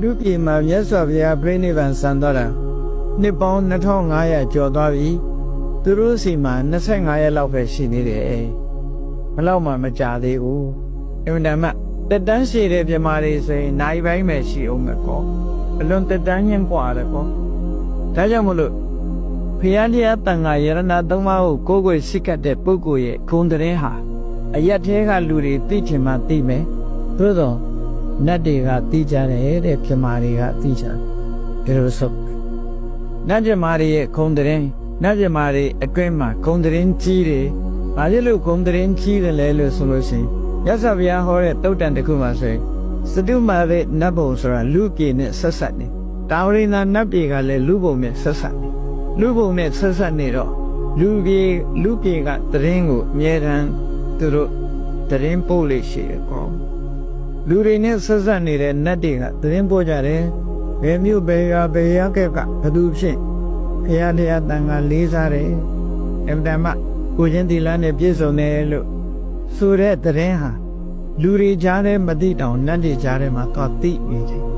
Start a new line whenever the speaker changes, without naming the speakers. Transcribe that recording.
လူပြည်မှာမြတ်စွာဘုရားပြိနိဗ္ဗာန်စံတော်တာနှစ်ပေါင်း2500ကျော်သွားပြီသူတို့စီမှာ25ရက်လောက်ပဲရှိနေတယ်ဘလောက်မှမကြသေးဘူးအင်တန်မှတက်တန်းရှိတဲ့မြမာတွေဆိုရင်နိုင်ပိုင်းပဲရှိအောင်မကောအလွန်တက်တန်းညံ့ပွားတယ်ကောဒါကြောင့်မလို့ဖျားတရားတန်ခါယရဏသုံးပါးကိုကိုယ်ကိုယ်ရှိကတ်တဲ့ပုဂ္ဂိုလ်ရဲ့ဂုဏ်တရင်ဟာအယက်သေးကလူတွေသိချင်မှသိမယ်သို့တော့ နတ်တွေကသိကြတယ်တဲ့ပြမာတွေကသိကြတယ်ဒါလို့ဆိုနတ်ပြမာတွေရဲ့ဂုဏ်သတင်းနတ်ပြမာတွေအတွင်းမှာဂုဏ်သတင်းကြီးတယ်ဘာဖြစ်လို့ဂုဏ်သတင်းကြီးတယ်လဲလို့ဆိုလို့ရှိရင်ရသဗျာဟောတဲ့တုတ်တန်တစ်ခုမှာဆိုရင်စတုမာရဲ့နတ်ဘုံဆိုတာလူပြေနဲ့ဆက်ဆက်နေတာဝရိနာနတ်ပြေကလည်းလူဘုံနဲ့ဆက်ဆက်နေလူဘုံနဲ့ဆက်ဆက်နေတော့လူပြေလူပြေကသတင်းကိုအမြဲတမ်းသူတို့သတင်းပို့လို့ရှိတယ်ကော လူတွေနဲ့ဆက်ဆက်နေတဲ့နတ်တွေကသတင်းပို့ကြတယ်ဘယ်မျိုးဘယ်ရွာဘယ်ရောက်ကကဘသူဖြစ်ဖရာတရားတန်ခါလေးစားတယ်အမတန်မှကိုချင်းတီလာနဲ့ပြည့်စုံတယ်လို့ဆိုတဲ့သတင်းဟာလူတွေကြားထဲမသိတောင်နတ်တွေကြားထဲမှာသွားသိနေတယ်